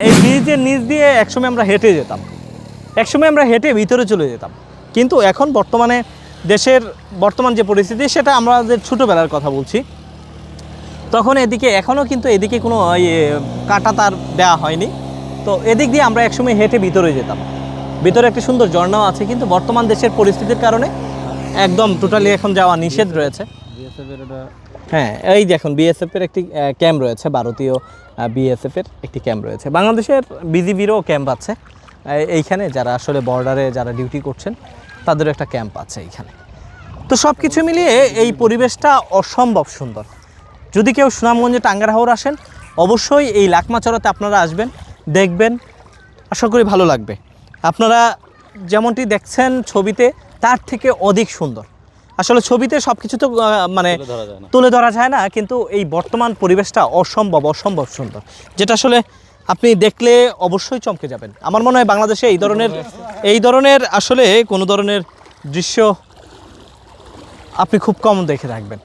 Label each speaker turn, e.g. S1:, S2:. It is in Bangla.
S1: এই ব্রিজের নিচ দিয়ে একসময় আমরা হেঁটে যেতাম। একসময় আমরা হেঁটে ভিতরে চলে যেতাম। কিন্তু এখন বর্তমানে দেশের বর্তমান যে পরিস্থিতি সেটা আমাদের ছোটোবেলার কথা বলছি। তখন এদিকে এখনও কিন্তু এদিকে কোনো ইয়ে কাটা তার দেওয়া হয়নি। তো এদিক দিয়ে আমরা একসময় হেঁটে ভিতরে যেতাম। ভিতরে একটি সুন্দর ঝর্ণাও আছে কিন্তু বর্তমান দেশের পরিস্থিতির কারণে একদম টোটালি এখন যাওয়া নিষেধ রয়েছে। হ্যাঁ এই দেখুন বিএসএফ এর একটি ক্যাম্প রয়েছে ভারতীয় বিএসএফ এর একটি ক্যাম্প রয়েছে। বাংলাদেশের বিজিবিরও ক্যাম্প আছে। এইখানে যারা আসলে বর্ডারে যারা ডিউটি করছেন, তাদেরও একটা ক্যাম্প আছে এইখানে। তো সব কিছু মিলিয়ে এই পরিবেশটা অসম্ভব সুন্দর। যদি কেউ সুনামগঞ্জে টাঙ্গারহাওর আসেন, অবশ্যই এই লাকমাচড়াতে আপনারা আসবেন, দেখবেন, আশা করি ভালো লাগবে। আপনারা যেমনটি দেখছেন ছবিতে, তার থেকে অধিক সুন্দর। আসলে ছবিতে সব কিছু তো মানে তুলে ধরা যায় না কিন্তু এই বর্তমান পরিবেশটা অসম্ভব অসম্ভব সুন্দর। যেটা আসলে আপনি দেখলে অবশ্যই চমকে যাবেন। আমার মনে হয় বাংলাদেশে এই ধরনের এই ধরনের আসলে কোনো ধরনের দৃশ্য আপনি খুব কম দেখে থাকবেন।